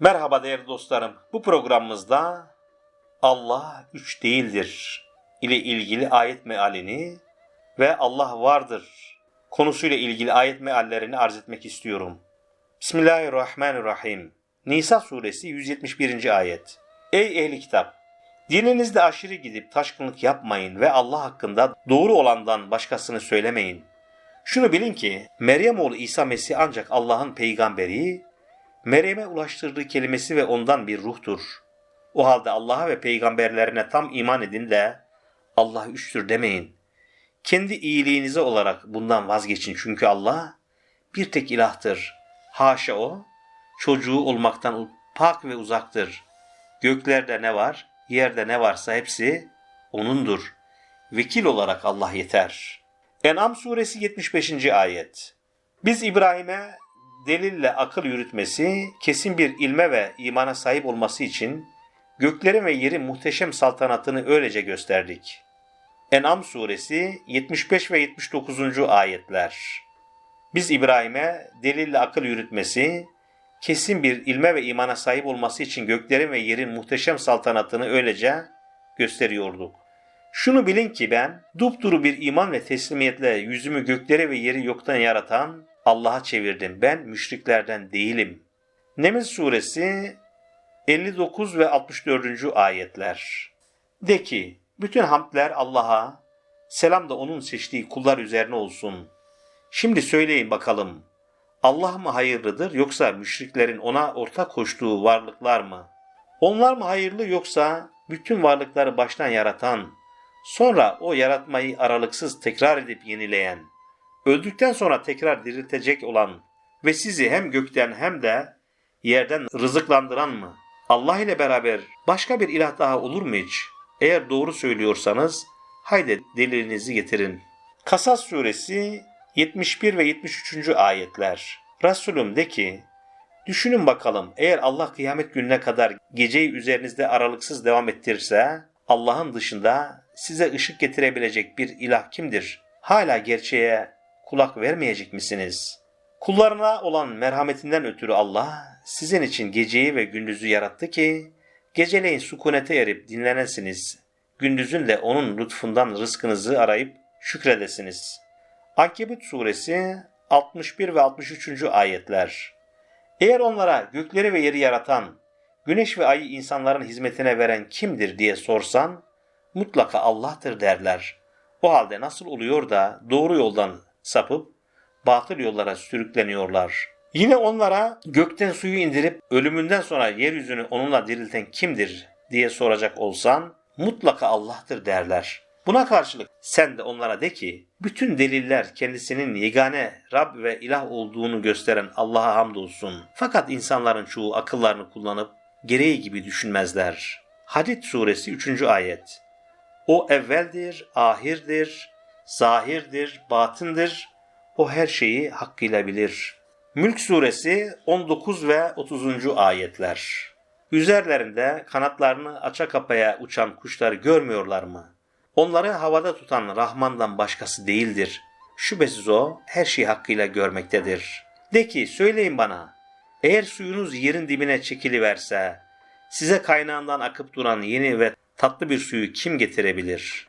Merhaba değerli dostlarım. Bu programımızda Allah üç değildir ile ilgili ayet mealini ve Allah vardır konusuyla ilgili ayet meallerini arz etmek istiyorum. Bismillahirrahmanirrahim. Nisa suresi 171. ayet. Ey ehli kitap! Dininizde aşırı gidip taşkınlık yapmayın ve Allah hakkında doğru olandan başkasını söylemeyin. Şunu bilin ki Meryem oğlu İsa Mesih ancak Allah'ın peygamberi, Meryem'e ulaştırdığı kelimesi ve ondan bir ruhtur. O halde Allah'a ve peygamberlerine tam iman edin de Allah üçtür demeyin. Kendi iyiliğinize olarak bundan vazgeçin çünkü Allah bir tek ilahtır. Haşa o, çocuğu olmaktan pak ve uzaktır. Göklerde ne var, yerde ne varsa hepsi O'nundur. Vekil olarak Allah yeter. En'am suresi 75. ayet. Biz İbrahim'e delille akıl yürütmesi, kesin bir ilme ve imana sahip olması için göklerin ve yerin muhteşem saltanatını öylece gösterdik. En'am suresi 75 ve 79. ayetler. Biz İbrahim'e delille akıl yürütmesi, kesin bir ilme ve imana sahip olması için göklerin ve yerin muhteşem saltanatını öylece gösteriyorduk. Şunu bilin ki ben dupduru bir iman ve teslimiyetle yüzümü göklere ve yeri yoktan yaratan Allah'a çevirdim. Ben müşriklerden değilim. Neml suresi 59 ve 64. ayetler. De ki bütün hamdler Allah'a, selam da onun seçtiği kullar üzerine olsun. Şimdi söyleyin bakalım. Allah mı hayırlıdır yoksa müşriklerin ona ortak koştuğu varlıklar mı? Onlar mı hayırlı yoksa bütün varlıkları baştan yaratan, sonra o yaratmayı aralıksız tekrar edip yenileyen, öldükten sonra tekrar diriltecek olan ve sizi hem gökten hem de yerden rızıklandıran mı? Allah ile beraber başka bir ilah daha olur mu hiç? Eğer doğru söylüyorsanız haydi delilinizi getirin. Kasas suresi 71 ve 73. ayetler. Resulüm de ki, düşünün bakalım eğer Allah kıyamet gününe kadar geceyi üzerinizde aralıksız devam ettirirse, Allah'ın dışında size ışık getirebilecek bir ilah kimdir? Hala gerçeğe kulak vermeyecek misiniz? Kullarına olan merhametinden ötürü Allah sizin için geceyi ve gündüzü yarattı ki, geceleyin sükunete erip dinlenesiniz. Gündüzün de onun lütfundan rızkınızı arayıp şükredesiniz. Ankebut suresi 61 ve 63. ayetler. Eğer onlara gökleri ve yeri yaratan, güneş ve ayı insanların hizmetine veren kimdir diye sorsan, mutlaka Allah'tır derler. O halde nasıl oluyor da doğru yoldan sapıp batıl yollara sürükleniyorlar? Yine onlara gökten suyu indirip ölümünden sonra yeryüzünü onunla dirilten kimdir diye soracak olsan, mutlaka Allah'tır derler. Buna karşılık sen de onlara de ki, bütün deliller kendisinin yegane Rab ve ilah olduğunu gösteren Allah'a hamdolsun. Fakat insanların çoğu akıllarını kullanıp gereği gibi düşünmezler. Hadid suresi 3. ayet. O evveldir, ahirdir, zahirdir, batındır. O her şeyi hakkıyla bilir. Mülk suresi 19 ve 30. ayetler. Üzerlerinde kanatlarını aça kapaya uçan kuşları görmüyorlar mı? Onları havada tutan Rahman'dan başkası değildir. Şüphesiz o her şeyi hakkıyla görmektedir. De ki söyleyin bana, eğer suyunuz yerin dibine çekiliverse, size kaynağından akıp duran yeni ve tatlı bir suyu kim getirebilir?